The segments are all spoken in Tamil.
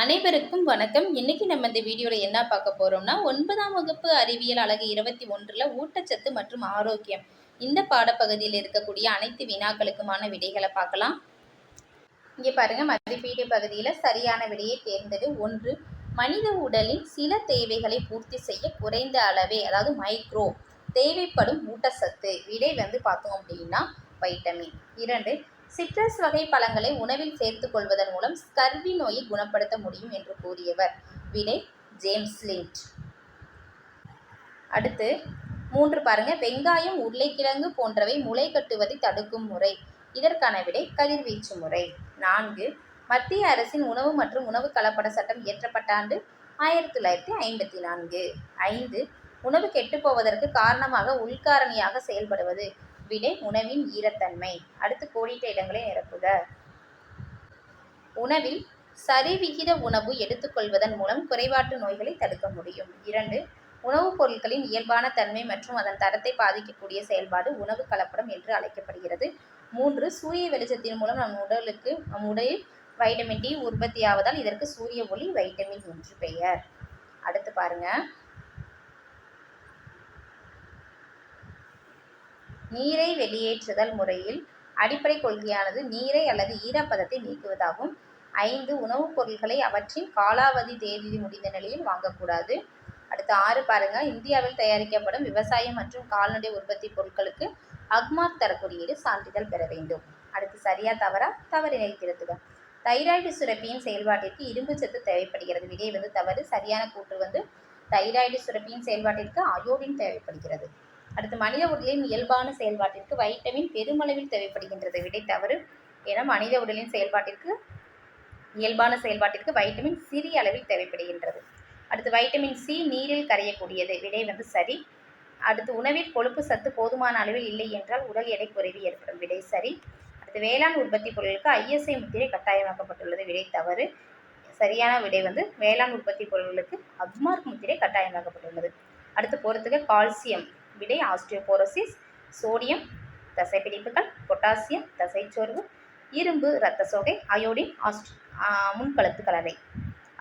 அனைவருக்கும் வணக்கம். இன்னைக்கு நம்ம இந்த வீடியோவில் என்ன பார்க்க போறோம்னா ஒன்பதாம் வகுப்பு அறிவியல் அழகு இருபத்தி ஒன்றில் ஊட்டச்சத்து மற்றும் ஆரோக்கியம். இந்த பாடப்பகுதியில் இருக்கக்கூடிய அனைத்து வினாக்களுக்குமான விடைகளை பார்க்கலாம். இங்கே பாருங்க மதிப்பீடு பகுதியில் சரியான விடையை தேர்ந்தெடு. ஒன்று மனித உடலின் சில தேவைகளை பூர்த்தி செய்ய குறைந்த அளவே அதாவது மைக்ரோ தேவைப்படும் ஊட்டச்சத்து விடை வந்து பார்த்தோம் அப்படின்னா வைட்டமின். இரண்டு சிட்ரஸ் வகை பழங்களை உணவில் சேர்த்துக் கொள்வதன் மூலம் ஸ்கர்வி நோயை குணப்படுத்த முடியும் என்று கூறியவர். விடை ஜேம்ஸ் லிண்ட். அடுத்து மூன்று பாருங்க. வெங்காயம் உருளைக்கிழங்கு போன்றவை முளை கட்டுவதை தடுக்கும் முறை. இதற்கான விடை கதிர்வீச்சு முறை. நான்கு மத்திய அரசின் உணவு மற்றும் உணவு கலப்பட சட்டம் இயற்றப்பட்ட ஆண்டு ஆயிரத்தி தொள்ளாயிரத்தி ஐம்பத்தி நான்கு. ஐந்து உணவு கெட்டுப்போவதற்கு காரணமாக உள்காரணியாக செயல்படுவது. விடை உணவின் ஈரத்தன்மை. அடுத்து கோடிட்ட இடங்களை நிரப்புக. உணவில் சரிவிகித உணவு எடுத்துக்கொள்வதன் மூலம் குறைபாட்டு நோய்களை தடுக்க முடியும். இரண்டு உணவுப் பொருட்களின் இயல்பான தன்மை மற்றும் அதன் தரத்தை பாதிக்கக்கூடிய செயல்பாடு உணவு கலப்படம் என்று அழைக்கப்படுகிறது. மூன்று சூரிய வெளிச்சத்தின் மூலம் நம் உடலுக்கு நம் உடலில் வைட்டமின் டி உற்பத்தியாவதால் இதற்கு சூரிய ஒளி வைட்டமின் என்று பெயர். அடுத்து பாருங்க. நீரை வெளியேற்றுதல் முறையில் அடிப்படை கொள்கையானது நீரை அல்லது ஈரப்பதத்தை நீக்குவதாகும். ஐந்து உணவுப் பொருட்களை அவற்றின் காலாவதி தேதி முடிந்த நிலையில் வாங்கக்கூடாது. அடுத்து ஆறு பாருங்க. இந்தியாவில் தயாரிக்கப்படும் விவசாயம் மற்றும் கால்நடை உற்பத்தி பொருட்களுக்கு அக்மார்க் தர குறியீடு சான்றிதழ் பெற வேண்டும். அடுத்து சரியா தவறா? தவறினை திருத்துக தைராய்டு சுரப்பியின் செயல்பாட்டிற்கு இரும்பு சத்து தேவைப்படுகிறது. விடை வந்து தவறு. சரியான கூற்று வந்து தைராய்டு சுரப்பியின் செயல்பாட்டிற்கு அயோடின் தேவைப்படுகிறது. அடுத்து மனித உடலின் இயல்பான செயல்பாட்டிற்கு வைட்டமின் பெருமளவில் தேவைப்படுகின்றது விடை தவறு. என மனித உடலின் செயல்பாட்டிற்கு இயல்பான செயல்பாட்டிற்கு வைட்டமின் சிறிய அளவில் தேவைப்படுகின்றது. அடுத்து வைட்டமின் சி நீரில் கரையக்கூடியது விடை வந்து சரி. அடுத்து உணவில் கொழுப்பு சத்து போதுமான அளவில் இல்லை என்றால் உடல் எடை குறைவு ஏற்படும் விடை சரி. அடுத்து வேளாண் உற்பத்தி பொருட்களுக்கு ஐஎஸ்ஐ முத்திரை கட்டாயமாக்கப்பட்டுள்ளது விடை தவறு. சரியான விடை வந்து வேளாண் உற்பத்தி பொருட்களுக்கு அப்மார்க் முத்திரை கட்டாயமாக்கப்பட்டுள்ளது. அடுத்து பொறுத்துக்க கால்சியம் விடை ஆஸ்டியோபோரோசிஸ் சோடியம் தசைப்பிடிப்புகள் பொட்டாசியம் தசைச்சோர்வு இரும்பு இரத்த சோகை அயோடின் ஆஸ்ட் முன்கழுத்து கலவை.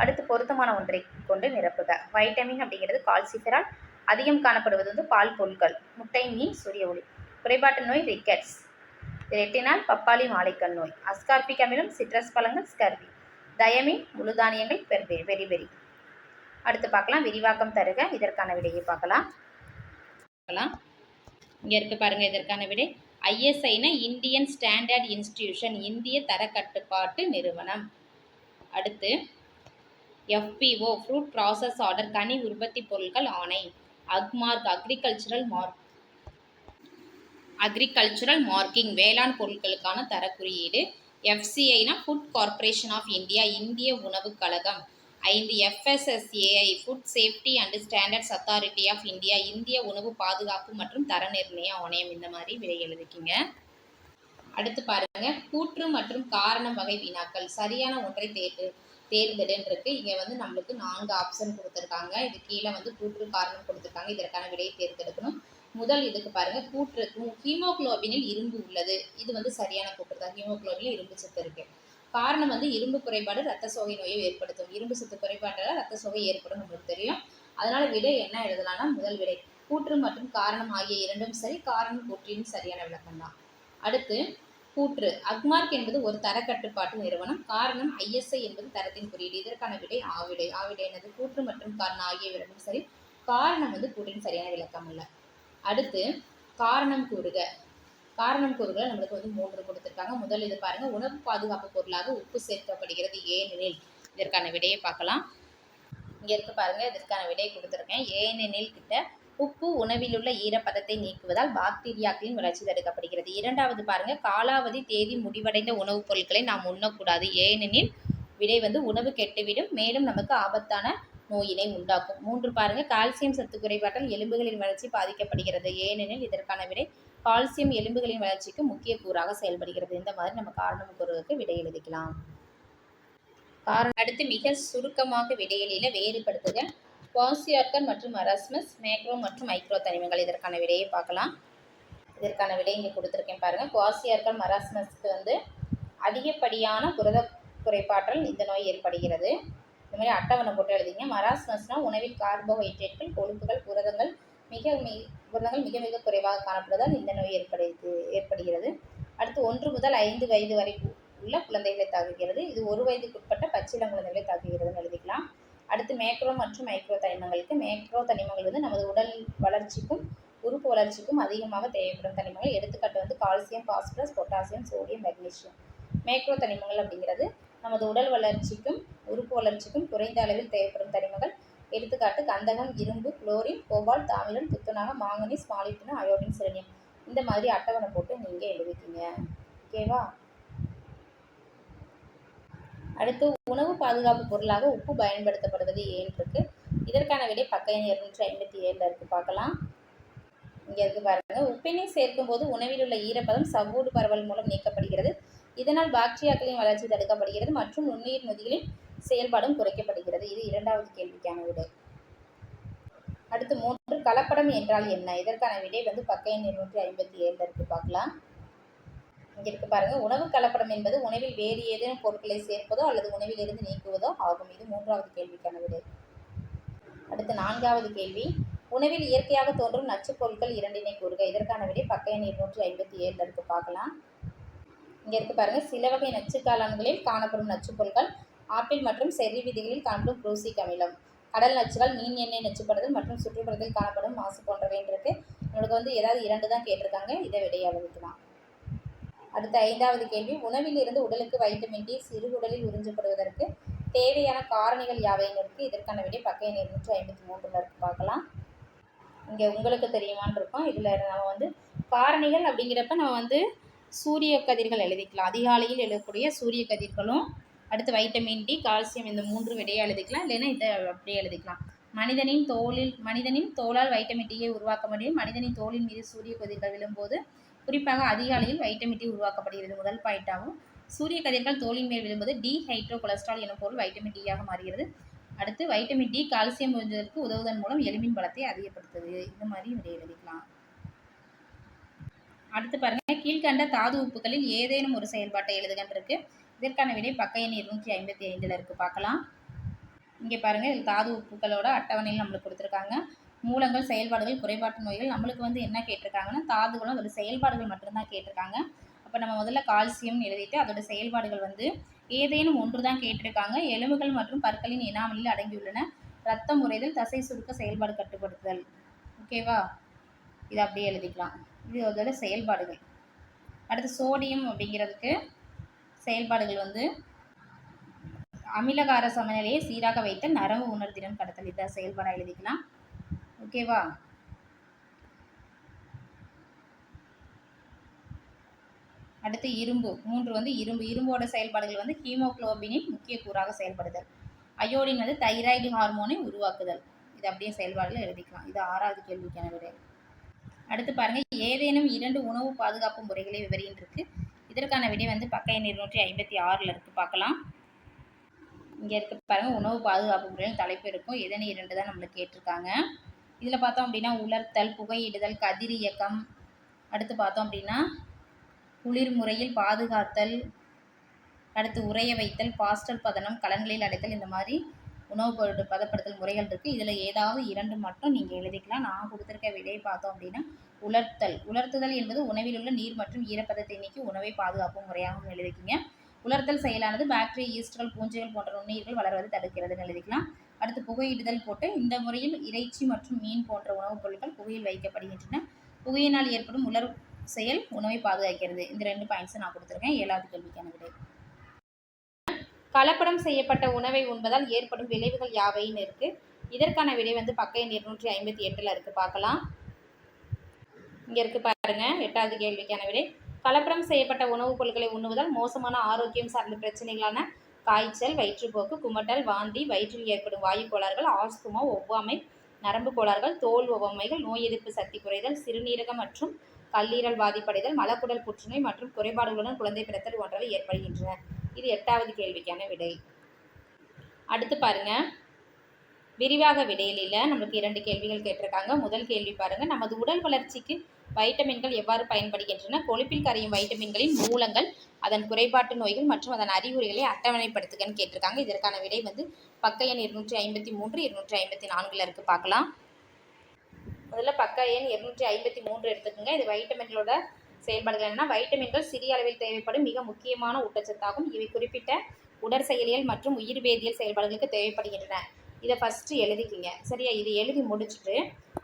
அடுத்து பொருத்தமான ஒன்றை கொண்டு நிரப்புக. வைட்டமின் அப்படிங்கிறது கால்சிஃபெரால். அதிகம் காணப்படுவது வந்து பால் பொருட்கள். முட்டை மீன் சூரிய ஒளி. குறைபாட்டு நோய் ரிக்கெட்ஸ் ரெட்டினால் பப்பாளி மாலைக்கண் நோய். அஸ்கார்பிக் அமிலம் சிட்ரஸ் பழங்கள் ஸ்கர்வி தயமின் முழுதானியங்கள் பெர்பெரி வெரி வெரி அடுத்து பார்க்கலாம். விரிவாக்கம் தருக. இதற்கான விடையை பார்க்கலாம். பார்க்கலாம். இங்கே இருக்குது பாருங்க இதற்கான விடை. ஐஎஸ்ஐனா இந்தியன் ஸ்டாண்டர்ட் இன்ஸ்டிடியூஷன் இந்திய தரக்கட்டுப்பாட்டு நிறுவனம். அடுத்து எஃபிஓ ஃப்ரூட் ப்ராசஸ் ஆர்டர் கனி உற்பத்தி பொருட்கள் ஆணை. Agmark agricultural mark agricultural marking வேளாண் பொருட்களுக்கான தரக்குறியீடு. எஃப்சிஐனா ஃபுட் கார்ப்பரேஷன் ஆஃப் இந்தியா இந்திய உணவுக் கழகம். ஐந்து FSSAI food safety and standards authority of India இந்திய உணவு பாதுகாப்பு மற்றும் தர நிர்ணய ஆணையம் இந்த மாதிரி விலை எழுதிக்கிங்க. அடுத்து பாருங்க கூற்று மற்றும் காரணம் வகை வினாக்கள். சரியான ஒன்றை தேர்வு தேர்ந்தெடுன்றிருக்கு இங்கே வந்து நம்மளுக்கு நான்கு ஆப்ஷன் கொடுத்துருக்காங்க. இது கீழே வந்து கூற்று காரணம் கொடுத்துருக்காங்க. இதற்கான விடையை தேர்ந்தெடுக்கணும். முதல் இதுக்கு பாருங்க கூற்று ஹீமோகுளோபினில் இரும்பு உள்ளது. இது வந்து சரியான கூற்று தான். ஹீமோகுளோபினில் இரும்பு சத்து இருக்கு. காரணம் வந்து இரும்பு குறைபாடு ரத்த சோகை நோயை ஏற்படுத்தும். இரும்பு சத்து குறைபாட்டால் ரத்த சோகை ஏற்படும் நம்மளுக்கு தெரியும். அதனால விடை என்ன எழுதலாம்னா முதல் விடை கூற்று மற்றும் காரணம் ஆகிய இரண்டும் சரி காரணம் கூற்றின் சரியான விளக்கம் தான். அடுத்து கூற்று அக்மார்க் என்பது ஒரு தர கட்டுப்பாட்டு நிறுவனம். காரணம் ஐஎஸ்ஐ என்பது தரத்தின் குறியீடு. இதற்கான விடை ஆவிடை ஆவிடை எனது கூற்று மற்றும் காரணம் ஆகிய இரண்டும் சரி காரணம் வந்து கூற்றின் சரியான விளக்கம் அல்ல. அடுத்து காரணம் கூறுக. காரணம் கூறுகளை நம்மளுக்கு வந்து மூன்று கொடுத்துருக்காங்க. முதல் இது பாருங்க உணவு பாதுகாப்பு பொருளாக உப்பு சேர்க்கப்படுகிறது ஏனெனில். இதற்கான விடையை பார்க்கலாம். இங்க இருக்கு பாருங்க இதற்கான விடையை கொடுத்துருக்கேன். ஏனெனில் கிட்ட உப்பு உணவில் உள்ள ஈரப்பதத்தை நீக்குவதால் பாக்டீரியாக்களின் வளர்ச்சி தடுக்கப்படுகிறது. இரண்டாவது பாருங்க காலாவதி தேதி முடிவடைந்த உணவுப் பொருட்களை நாம் உண்ணக்கூடாது. ஏனெனில் விடை வந்து உணவு கெட்டுவிடும் மேலும் நமக்கு ஆபத்தான நோயினை உண்டாக்கும். மூன்று பாருங்க கால்சியம் சத்து குறைபாட்டால் எலும்புகளின் வளர்ச்சி பாதிக்கப்படுகிறது. ஏனெனில் இதற்கான விடை கால்சியம் எலும்புகளின் வளர்ச்சிக்கு முக்கிய கூறாக செயல்படுகிறது. இந்த மாதிரி நம்ம காரணம் கூறுவதற்கு விடை எழுதிக்கலாம். காரணம் அடுத்து மிக சுருக்கமாக விடையில வேறுபடுத்துக. குவாசியார்கன் மற்றும் அரஸ்மஸ் மேக்ரோ மற்றும் மைக்ரோ தனிமங்கள். இதற்கான விடையை பார்க்கலாம். இதற்கான விடை இங்கே கொடுத்துருக்கேன் பாருங்கள் குவாசியார்கன் மராஸ்மஸ்க்கு வந்து அதிகப்படியான புரத குறைபாட்டால் இந்த நோய் ஏற்படுகிறது. இந்த மாதிரி அட்டவணை போட்டு எழுதிங்க. மராஸ்மஸ்னால் உணவில் கார்போஹைட்ரேட்கள் கொழுப்புகள் புரதங்கள் மிக குணங்கள் மிக மிக குறைவாக காணப்படுவதால் இந்த நோய் ஏற்படுது ஏற்படுகிறது. அடுத்து ஒன்று முதல் ஐந்து வயது வரை உள்ள குழந்தைகளை தாக்குகிறது. இது ஒரு வயதுக்குட்பட்ட பச்சிளம் குழந்தைகளை தாக்குகிறதுன்னு எழுதிக்கலாம். அடுத்து மேக்ரோ மற்றும் மைக்ரோ தனிமங்களுக்கு மேக்ரோ தனிமங்கள் வந்து நமது உடல் வளர்ச்சிக்கும் உறுப்பு வளர்ச்சிக்கும் அதிகமாக தேவைப்படும் தனிமங்கள். எடுத்துக்காட்டு வந்து calcium phosphorus potassium sodium magnesium. Macro தனிமங்கள் அப்படிங்கிறது நமது உடல் வளர்ச்சிக்கும் உறுப்பு வளர்ச்சிக்கும் குறைந்த அளவில் தேவைப்படும் தனிமங்கள். எடுத்துக்காட்டு கந்தகம் இரும்பு குளோரின் கோபால் தாமிரம் துத்தநாகம் மாங்கனீஸ் மாலிப்டினம் அயோடின் செலினியம் இந்த மாதிரி அட்டவணை போட்டு நீங்கள் எழுதிக்கிங்க. ஓகேவா? அடுத்து உணவு பாதுகாப்பு பொருளாக உப்பு பயன்படுத்தப்படுவது ஏன் இருக்கு? இதற்கான விடை பக்க இருநூற்றி ஐம்பத்தி ஏழில் இருக்குது பார்க்கலாம். இங்கே இருக்கு பாருங்க. உப்பினை சேர்க்கும் போது உணவில் உள்ள ஈரப்பதம் சவ்வூடு பரவல் மூலம் நீக்கப்படுகிறது. இதனால் பாக்டீரியாக்களின் வளர்ச்சி தடுக்கப்படுகிறது மற்றும் நுண்ணுயிர் நொதிகளின் செயல்பாடும் குறைக்கப்படுகிறது. இது இரண்டாவது கேள்விக்கான விடை. அடுத்து மூன்று கலப்படம் என்றால் என்ன? இதற்கான விடை வந்து பக்க எண் இருநூற்றி ஐம்பத்தி ஏழில் இருக்கு. பார்க்கலாம். இங்கே இருக்கு பாருங்க. உணவு கலப்படம் என்பது உணவில் வேறு ஏதேனும் பொருட்களை சேர்ப்பதோ அல்லது உணவில் இருந்து நீக்குவதோ ஆகும். இது மூன்றாவது கேள்விக்கான விடை. அடுத்து நான்காவது கேள்வி. உணவில் இயற்கையாக தோன்றும் நச்சுப் பொருட்கள் இரண்டினை கூறுக. இதற்கான விடை பக்க எண் இருநூற்றி ஐம்பத்தி ஏழில் இருக்கு. பார்க்கலாம். இங்கே இருக்கு பாருங்க. சில வகை நச்சு காளான்களில் காணப்படும் நச்சுப் பொருட்கள் ஆப்பிள் மற்றும் செர்ரி விதிகளில் காணப்படும் புரூசிக் அமிலம் கடல் நச்சுகள் மீன் எண்ணெய் நச்சுப்படுதல் மற்றும் சுற்றுப்புறத்தில் காணப்படும் மாசு போன்றவைன்றது இருக்கு. நம்மளுக்கு வந்து ஏதாவது இரண்டு தான் கேட்டிருக்காங்க. இதை விடையாக வைக்கலாம் அடுத்த ஐந்தாவது கேள்வி. உணவில் இருந்து உடலுக்கு வைட்டமின் டி சிறுகுடலில் உறிஞ்சப்படுவதற்கு தேவையான காரணிகள் யாவைன்னு இருக்குது இதற்கான விடை பக்க எண் இருநூற்றி ஐம்பத்தி மூன்றில் இருக்குது பார்க்கலாம். இங்கே உங்களுக்கு தெரியுமான்னு இருக்கோம். இதில் நம்ம வந்து காரணிகள் அப்படிங்கிறப்ப நம்ம வந்து சூரிய கதிர்கள் எழுதிக்கலாம். அதிகாலையில் எழுதக்கூடிய சூரிய கதிர்களும் அடுத்து வைட்டமின் டி கால்சியம் இந்த மூன்று விடையை எழுதிக்கலாம். இல்லைன்னா இதை அப்படியே எழுதிக்கலாம். மனிதனின் தோலில் மனிதனின் தோலால் வைட்டமின் டியை உருவாக்க முடியும். மனிதனின் தோலின் மீது சூரிய கதிர்கள் விழும்போது குறிப்பாக அதிகாலையில் வைட்டமின் டி உருவாக்கப்படுகிறது. முதல் பாயிண்டாகவும் சூரிய கதிர்கள் தோலின் மேல் விழும்போது டி ஹைட்ரோ கொலஸ்ட்ரால் எனும் பொருள் வைட்டமின் டியாக மாறுகிறது. அடுத்து வைட்டமின் டி கால்சியம் உறிஞ்சுவதற்கு உதவுவதன் மூலம் எலும்பின் பலத்தை அதிகப்படுத்துது. இந்த மாதிரி விடை எழுதிக்கலாம். அடுத்து பாருங்க. கீழ்கண்ட தாது உப்புகளில் ஏதேனும் ஒரு செயல்பாட்டை எழுதுகின்றிருக்கு. இதற்கான விடை பக்க எண் இருநூற்றி ஐம்பத்தி ஐந்தில் இருக்குது பார்க்கலாம். இங்கே பாருங்கள் இதில் தாது உப்புகளோட அட்டவணையில் நம்மளுக்கு கொடுத்துருக்காங்க. மூலங்கள் செயல்பாடுகள் குறைபாட்டு நோய்கள் நம்மளுக்கு வந்து என்ன கேட்டிருக்காங்கன்னா தாதுகளும் அதோட செயல்பாடுகள் மட்டும்தான் கேட்டிருக்காங்க. அப்போ நம்ம முதல்ல கால்சியம் எழுதிட்டு அதோட செயல்பாடுகள் வந்து ஏதேனும் ஒன்று தான் கேட்டிருக்காங்க. எலும்புகள் மற்றும் பற்களின் இனாமலில் அடங்கியுள்ளன. ரத்தம் உறைதல் தசை சுருக்க செயல்பாடு கட்டுப்படுத்துதல். ஓகேவா இது அப்படியே எழுதிக்கலாம். இது அதோட செயல்பாடுகள். அடுத்து சோடியம் அப்படிங்கிறதுக்கு செயல்பாடுகள் வந்து அமிலகார சமநிலையை சீராக வைத்த நரம்பு உணர்திறன் கடத்தல் இதை செயல்பாடாக எழுதிக்கலாம். ஓகேவா அடுத்து இரும்பு. மூன்று வந்து இரும்பு. இரும்போட செயல்பாடுகள் வந்து ஹீமோகுளோபினின் முக்கிய கூறாக செயல்படுதல். அயோடின் வந்து தைராய்டு ஹார்மோனை உருவாக்குதல். இது அப்படியே செயல்பாடுகள் எழுதிக்கலாம். இது ஆறாவது கேள்விக்கான விடை. அடுத்து பாருங்க. ஏதேனும் இரண்டு உணவு பாதுகாப்பு முறைகளை விவரின்னு இருக்கு இதற்கான விடை வந்து பக்க எண் இருநூற்றி ஐம்பத்தி ஆறில் இருக்குது பார்க்கலாம். இங்கே இருக்க பாருங்கள் உணவு பாதுகாப்பு முறையில் தலைப்பு இருக்கும். எதனை இரண்டு தான் நம்மளுக்கு கேட்டிருக்காங்க. இதில் பார்த்தோம் அப்படின்னா உலர்த்தல் புகையிடுதல் கதிர் இயக்கம். அடுத்து பார்த்தோம் அப்படின்னா குளிர் முறையில் பாதுகாத்தல் அடுத்து உறைய வைத்தல் பாஸ்டல் பதனம் கலன்களில் அடைத்தல் இந்த மாதிரி உணவு பொருள் பதப்படுத்தல் முறைகள் இருக்குது இதில் ஏதாவது இரண்டு மட்டும் நீங்கள் எழுதிக்கலாம். நான் கொடுத்துருக்க விடையை பார்த்தோம் அப்படின்னா உலர்த்தல். உலர்த்துதல் என்பது உணவில் உள்ள நீர் மற்றும் ஈரப்பதத்தை நீக்கி உணவை பாதுகாக்கும் முறையாகவும் எழுதிக்கிங்க. உலர்த்தல் செயலானது பாக்டீரியா ஈஸ்ட்கள் பூஞ்சைகள் போன்ற நுண்ணுயிர்கள் வளர்வதை தடுக்கிறதுன்னு எழுதிக்கலாம். அடுத்து புகையிடுதல் போட்டு இந்த முறையில் இறைச்சி மற்றும் மீன் போன்ற உணவுப் பொருட்கள் புகையில் வைக்கப்படுகின்றன. புகையினால் ஏற்படும் உலர் செயல் உணவை பாதுகாக்கிறது. இந்த ரெண்டு பாயிண்ட்ஸை நான் கொடுத்துருக்கேன். ஏழாவது கேள்விக்கான விடை. கலப்படம் செய்யப்பட்ட உணவை உண்பதால் ஏற்படும் விளைவுகள் யாவைன்னு இருக்குது இதற்கான விடை வந்து பக்க எண் இருநூற்றி ஐம்பத்தி எட்டில் இருக்குது பார்க்கலாம். இங்கே இருக்குது பாருங்கள் எட்டாவது கேள்விக்கான விடை. கலப்படம் செய்யப்பட்ட உணவுப் பொருட்களை உண்ணுவதால் மோசமான ஆரோக்கியம் சார்ந்த பிரச்சனைகளான காய்ச்சல் வயிற்றுப்போக்கு குமட்டல் வாந்தி வயிற்றில் ஏற்படும் வாயு கோளாறுகள் ஆஸ்துமா ஒவ்வாமை நரம்பு கோளாறுகள் தோல் ஒவ்வாமைகள் நோய் எதிர்ப்பு சக்தி குறைதல் சிறுநீரகம் மற்றும் கல்லீரல் பாதிப்படைதல் மலக்குடல் புற்றுநோய் மற்றும் குறைபாடுகளுடன் குழந்தை பிறத்தல் போன்றவை ஏற்படுகின்றன. இது எட்டாவது கேள்விக்கான விடை. அடுத்து பாருங்க. விரிவாக விடையில நம்மளுக்கு இரண்டு கேள்விகள் கேட்டிருக்காங்க. முதல் கேள்வி பாருங்க. நமது உடல் வளர்ச்சிக்கு வைட்டமின்கள் எவ்வாறு பயன்படுகின்றன? கொழுப்பில் கரையும் வைட்டமின்களின் மூலங்கள் அதன் குறைபாட்டு நோய்கள் மற்றும் அதன் அறிகுறிகளை அட்டவணைப்படுத்துகன்னு கேட்டிருக்காங்க. இதற்கான விடை வந்து பக்க எண் இருநூற்றி ஐம்பத்தி மூன்று இருநூற்றி ஐம்பத்தி நான்கில் இருக்குது பார்க்கலாம். முதல்ல பக்க எண் இருநூற்றி ஐம்பத்தி மூன்று எடுத்துக்கோங்க. இது வைட்டமின்களோட செயல்பாடுகள் என்னன்னா வைட்டமின்கள் சிறிய அளவில் தேவைப்படும் மிக முக்கியமான ஊட்டச்சத்தாகும். இவை குறிப்பிட்ட உடற்செயலியல் மற்றும் உயிர் வேதியியல் செயல்பாடுகளுக்கு தேவைப்படுகின்றன. இதை ஃபஸ்ட்டு எழுதிக்கிங்க. சரியா? இது எழுதி முடிச்சுட்டு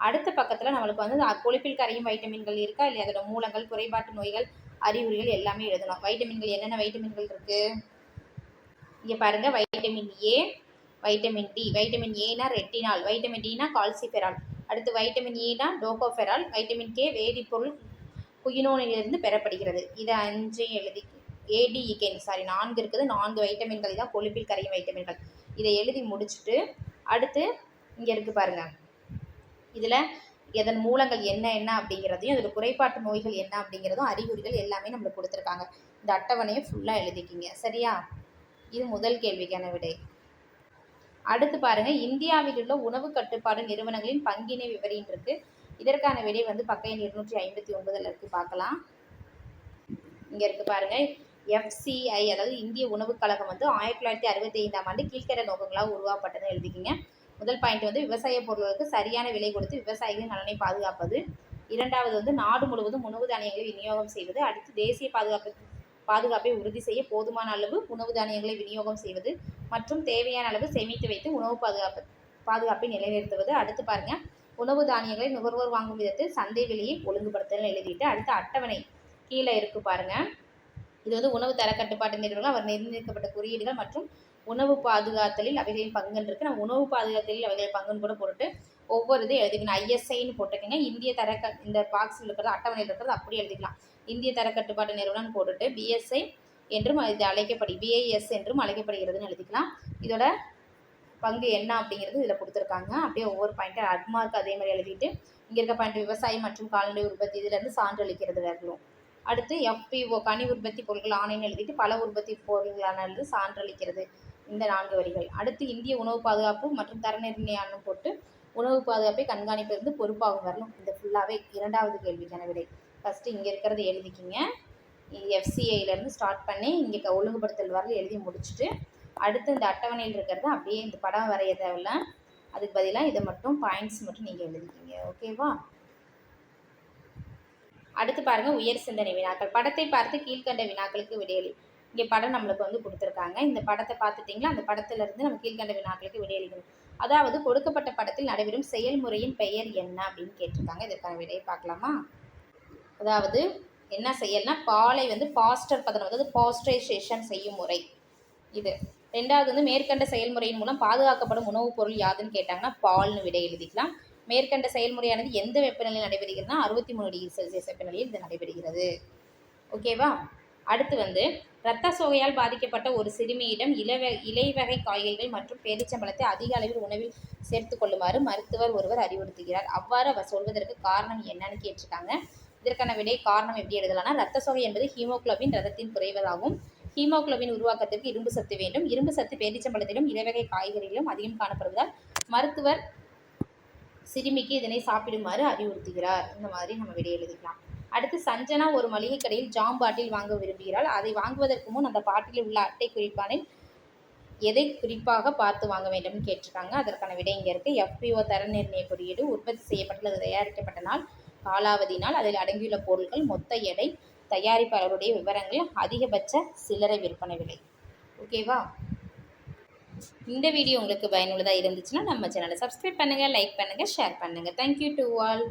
அடுத்த பக்கத்தில் நம்மளுக்கு வந்து கொழுப்பில் கரையும் வைட்டமின்கள் இருக்கா? இல்லையா? அதோட மூலங்கள் குறைபாட்டு நோய்கள் அறிகுறிகள் எல்லாமே எழுதணும். வைட்டமின்கள் என்னென்ன வைட்டமின்கள் இருக்குது இங்கே பாருங்கள் vitamin A vitamin D vitamin ஏனா ரெட்டினால் வைட்டமின் டினா கால்சிஃபெரால் அடுத்து வைட்டமின் e ஈனா டோகோஃபெரால் வைட்டமின் கே வேதிப்பொருள் குயினோனிலிருந்து பெறப்படுகிறது. இதை அஞ்சையும் எழுதி ஏடிஇகேன் சாரி e, நான்கு இருக்குது. நான்கு வைட்டமின்கள் தான் கொழுப்பில் கரையும் வைட்டமின்கள் இதை எழுதி முடிச்சுட்டு அடுத்து இங்கே இருக்குது பாருங்கள் இதில் இதன் மூலங்கள் என்ன என்ன அப்படிங்கிறதையும் அதில் குறைபாட்டு நோய்கள் என்ன அப்படிங்கிறதும் அறிகுறிகள் எல்லாமே நம்மளுக்கு கொடுத்துருக்காங்க. இந்த அட்டவணையை ஃபுல்லாக எழுதிக்கிங்க. சரியா? இது முதல் கேள்விக்கான விடை. அடுத்து பாருங்கள் இந்தியாவில் உள்ள உணவு கட்டுப்பாடு நிறுவனங்களின் பங்கினை விவரின்றிருக்கு இதற்கான விடை வந்து பக்க எண் இருநூற்றி ஐம்பத்தி ஒன்பதில் இருக்குது பார்க்கலாம். இங்கே இருக்குது பாருங்கள் எஃப்சிஐ அதாவது இந்திய உணவுக் கழகம் வந்து ஆயிரத்தி தொள்ளாயிரத்தி அறுபத்தி ஐந்தாம் ஆண்டு கீழ்கரை நோக்கங்களாக உருவாக்கப்பட்டதுன்னு எழுதிக்கிங்க. முதல் பாயிண்ட் வந்து விவசாய பொருட்களுக்கு சரியான விலை கொடுத்து விவசாயிகளின் நலனை பாதுகாப்பது. இரண்டாவது வந்து நாடு முழுவதும் உணவு தானியங்களை விநியோகம் செய்வது. அடுத்து தேசிய பாதுகாப்பு பாதுகாப்பை உறுதி செய்ய போதுமான அளவு உணவு தானியங்களை விநியோகம் செய்வது. மற்றும் தேவையான அளவு சேமித்து வைத்து உணவு பாதுகாப்பு பாதுகாப்பை நிலைநிறுத்துவது. அடுத்து பாருங்கள் உணவு தானியங்களை நுகர்வோர் வாங்கும் விதத்தில் சந்தை விலையை ஒழுங்குபடுத்தல் எழுதிட்டு அடுத்த அட்டவணை கீழே இருக்கு பாருங்க. இது வந்து உணவு தர கட்டுப்பாட்டு நிறுவனம் அவர் நிர்ணயிக்கப்பட்ட குறியீடுகள் மற்றும் உணவு பாதுகாத்தலில் அவைகளின் பங்குன்னு இருக்கு. நம்ம உணவு பாதுகாத்தலில் அவைகளின் பங்குன்னு கூட போட்டுட்டு ஒவ்வொரு இதையும் எழுதிக்கணும். ஐஎஸ்ஐன்னு போட்டுக்கோங்க. இந்திய தர க- இந்த பாக்ஸில் இருக்கிறது அட்டவணையில் இருக்கிறது அப்படி எழுதிக்கலாம். இந்திய தர கட்டுப்பாட்டு நிறுவனம் போட்டுட்டு பிஎஸ்ஐ என்றும் இது அழைக்கப்படி பிஐஎஸ் என்றும் அழைக்கப்படுகிறதுன்னு எழுதிக்கலாம். இதோட பங்கு என்ன அப்படிங்கிறது இதில் கொடுத்துருக்காங்க. அப்படியே ஒவ்வொரு பாயிண்ட்டும் அட்மார்க் அதே மாதிரி எழுதிட்டு இங்கே இருக்க பாயிண்ட் விவசாயம் மற்றும் கால்நடை உற்பத்தி இதிலேருந்து சான்றளிக்கிறது வரலும் அடுத்து எஃபிஓ கனி உற்பத்தி பொருட்கள் ஆணையன்னு எழுதிட்டு பல உற்பத்தி பொருட்களானது சான்றளிக்கிறது இந்த நான்கு வரிகள். அடுத்து இந்திய உணவு பாதுகாப்பு மற்றும் தர நிர்ணயம் போட்டு உணவு பாதுகாப்பை கண்காணிப்பிலிருந்து பொறுப்பாகும் வரணும். இந்த ஃபுல்லாகவே இரண்டாவது கேள்விக்கான விடை ஃபஸ்ட்டு இங்கே இருக்கிறத எழுதிக்கிங்க. எஃப்சிஐலேருந்து ஸ்டார்ட் பண்ணி இங்கே ஒழுங்குபடுத்தல் வரல எழுதி முடிச்சுட்டு அடுத்து இந்த அட்டவணையில் இருக்கிறத அப்படியே இந்த படம் வரைய தேவையில்ல. அதுக்கு பதிலாக இதை மட்டும் பாயிண்ட்ஸ் மட்டும் நீங்கள் எழுதிக்கிங்க. ஓகேவா அடுத்து பாருங்கள் உயர் சிந்தனை வினாக்கள். படத்தை பார்த்து கீழ்க்கண்ட வினாக்களுக்கு விடையளி இங்கே படம் நம்மளுக்கு வந்து கொடுத்துருக்காங்க. இந்த படத்தை பார்த்துட்டிங்களா? அந்த படத்துலேருந்து நம்ம கீழ்க்கண்ட வினாக்களுக்கு விடையளிக்கணும். அதாவது கொடுக்கப்பட்ட படத்தில் நடைபெறும் செயல்முறையின் பெயர் என்ன அப்படின்னு கேட்டிருக்காங்க. இதற்கான விடையை பார்க்கலாமா? அதாவது என்ன செயல்னா பாலை வந்து பாஸ்டர் பதனம் அதாவது பாஸ்டரைசேஷன் செய்யும் முறை. இது. ரெண்டாவது வந்து மேற்கண்ட செயல்முறையின் மூலம் பாதுகாக்கப்படும் உணவுப் பொருள் யாதுன்னு கேட்டாங்கன்னா பால்னு விடை எழுதிக்கலாம். மேற்கண்ட செயல்முறையானது எந்த வெப்பநிலையில் நடைபெறுகிறதுனா அறுபத்தி மூணு டிகிரி செல்சியஸ் வெப்பநிலையில் இது நடைபெறுகிறது. ஓகேவா அடுத்து வந்து இரத்த சோகையால் பாதிக்கப்பட்ட ஒரு சிறுமியிடம் இலவ இலைவகை காய்கறிகள் மற்றும் பேரிச்சம்பழத்தை அதிக அளவில் உணவில் சேர்த்து கொள்ளுமாறு மருத்துவர் ஒருவர் அறிவுறுத்துகிறார். அவ்வாறு அவர் சொல்வதற்கு காரணம் என்னன்னு கேட்டிருக்காங்க. இதற்கான விடை காரணம் எப்படி எழுதலாம்னா இரத்த சோகை என்பது ஹீமோக்ளோபின் ரத்தத்தின் குறைவதாகும் ஹீமோகுளோபின் உருவாக்கத்திற்கு இரும்பு சத்து வேண்டும். இரும்பு சத்து பேரிச்சம்பழத்திலும் இலவகை காய்கறிகளிலும் அதிகம் காணப்படுவதால் மருத்துவர் சிறுமிக்கு இதனை சாப்பிடுமாறு அறிவுறுத்துகிறார். இந்த மாதிரி நம்ம விடை எழுதிக்கலாம். அடுத்து சஞ்சனா ஒரு மளிகை கடையில் ஜாம் பாட்டில் வாங்க விரும்புகிறாள். அதை வாங்குவதற்கு முன் அந்த பாட்டிலில் உள்ள அட்டை குறிப்பானில் எதை குறிப்பாக பார்த்து வாங்க வேண்டும்னு கேட்டிருக்காங்க. அதற்கான விடை இங்கே இருக்குது எஃபிஓ தர நிர்ணய குறியீடு உற்பத்தி செய்யப்பட்டுள்ளது. தயாரிக்கப்பட்ட நாள் காலாவதி நாள். அதில் அடங்கியுள்ள பொருட்கள் மொத்த எடை தயாரிப்பாளருடைய விவரங்கள் அதிகபட்ச சில்லறை விற்பனை விலை. ஓகேவா இந்த வீடியோ உங்களுக்கு பயனுள்ளதாக இருந்துச்சுன்னா நம்ம சேனலை சப்ஸ்கிரைப் பண்ணுங்கள் லைக் பண்ணுங்கள் ஷேர் பண்ணுங்கள் தேங்க்யூ டு ஆல்